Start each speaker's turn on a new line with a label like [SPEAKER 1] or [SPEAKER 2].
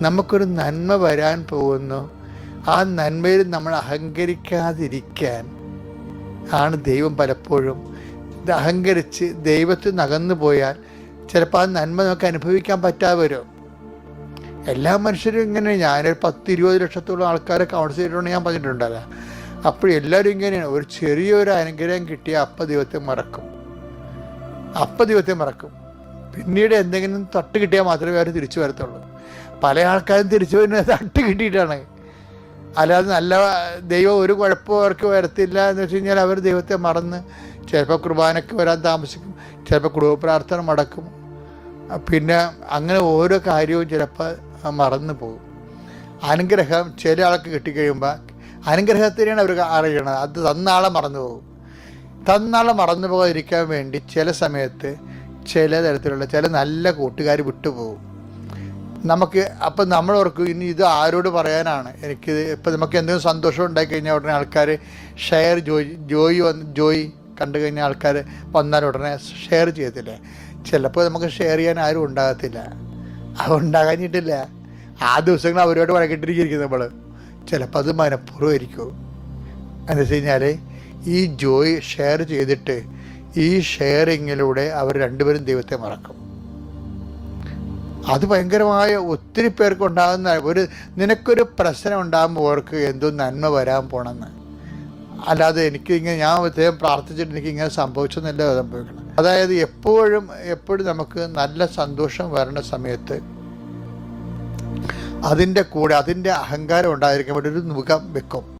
[SPEAKER 1] നമുക്കൊരു നന്മ വരാൻ പോകുന്നു. ആ നന്മയിൽ നമ്മൾ അഹങ്കരിക്കാതിരിക്കാൻ ആണ് ദൈവം പലപ്പോഴും അഹങ്കരിച്ച് ദൈവത്തിൽ നകന്നു പോയാൽ ചിലപ്പോൾ ആ നന്മ നമുക്ക് അനുഭവിക്കാൻ പറ്റാതെ വരും എല്ലാ മനുഷ്യരും ഇങ്ങനെ. ഞാനൊരു പത്ത് ഇരുപത് ലക്ഷത്തോളം ആൾക്കാരെ കൗൺസിൽ ചെയ്തിട്ടുണ്ട് ഞാൻ പറഞ്ഞിട്ടുണ്ടല്ലോ. അപ്പോൾ എല്ലാവരും ഇങ്ങനെയാണ്. ഒരു ചെറിയൊരു അനുഗ്രഹം കിട്ടിയ അപ്പ ദൈവത്തെ മറക്കും. അപ്പ ദൈവത്തെ മറക്കും. പിന്നീട് എന്തെങ്കിലും തട്ട് കിട്ടിയാൽ മാത്രമേ അവർ തിരിച്ചു വരത്തുള്ളൂ. പല ആൾക്കാരും തിരിച്ചു വരുന്നത് തട്ട് കിട്ടിയിട്ടാണ്. അല്ലാതെ നല്ല ദൈവം ഒരു കുഴപ്പം അവർക്ക് വരത്തില്ല എന്ന് വെച്ച് കഴിഞ്ഞാൽ അവർ ദൈവത്തെ മറന്ന് ചിലപ്പോൾ കുർബാനയ്ക്ക് വരാൻ താമസിക്കും ചിലപ്പോൾ കുടുംബ പ്രാർത്ഥന മടക്കും. പിന്നെ അങ്ങനെ ഓരോ കാര്യവും ചിലപ്പോൾ മറന്നു പോകും. അനുഗ്രഹം ചില ആൾക്ക് കിട്ടിക്കഴിയുമ്പോൾ അനുഗ്രഹത്തിനെയാണ് അവർ അറിയണത്. അത് തന്നാളെ മറന്നു പോകും. തന്നാളെ മറന്നു പോകാതിരിക്കാൻ വേണ്ടി ചില സമയത്ത് ചില തരത്തിലുള്ള ചില നല്ല കൂട്ടുകാർ വിട്ടുപോകും. നമുക്ക് അപ്പം നമ്മൾ ഓർക്കും ഇനി ഇത് ആരോട് പറയാനാണ്? എനിക്ക് ഇപ്പം നമുക്ക് എന്തെങ്കിലും സന്തോഷം ഉണ്ടായി കഴിഞ്ഞാൽ ഉടനെ ആൾക്കാർ ഷെയർ ജോയി ജോയി വന്ന് ജോയി കണ്ടു കഴിഞ്ഞാൽ ആൾക്കാർ വന്നാൽ ഉടനെ ഷെയർ ചെയ്യത്തില്ല? ചിലപ്പോൾ നമുക്ക് ഷെയർ ചെയ്യാൻ ആരും ഉണ്ടാകത്തില്ല. അത് ഉണ്ടാകാഞ്ഞിട്ടില്ല. ആ ദിവസങ്ങൾ അവരോട് വഴക്കിട്ടിരിക്കുന്നത് നമ്മൾ ചിലപ്പോൾ അത് മനഃപൂർവമായിരിക്കും. എന്ന് വെച്ച് കഴിഞ്ഞാൽ ഈ ജോയ് ഷെയർ ചെയ്തിട്ട് ഈ ഷെയറിങ്ങിലൂടെ അവർ രണ്ടുപേരും ദൈവത്തെ മറക്കും. അത് ഭയങ്കരമായ ഒത്തിരി പേർക്ക് ഉണ്ടാകുന്ന ഒരു നിനക്കൊരു പ്രശ്നം ഉണ്ടാകുമ്പോൾ അവർക്ക് എന്തോ നന്മ വരാൻ പോണെന്ന്. അല്ലാതെ എനിക്ക് ഇങ്ങനെ ഞാൻ അദ്ദേഹം പ്രാർത്ഥിച്ചിട്ട് എനിക്ക് ഇങ്ങനെ സംഭവിച്ചെന്നല്ല സംഭവിക്കണം. അതായത് എപ്പോഴും എപ്പോഴും നമുക്ക് നല്ല സന്തോഷം വരണ സമയത്ത് അതിന്റെ കൂടെ അതിന്റെ അഹങ്കാരം ഉണ്ടായിരിക്കാൻ വേണ്ടി ഒരു മുഖം വെക്കും.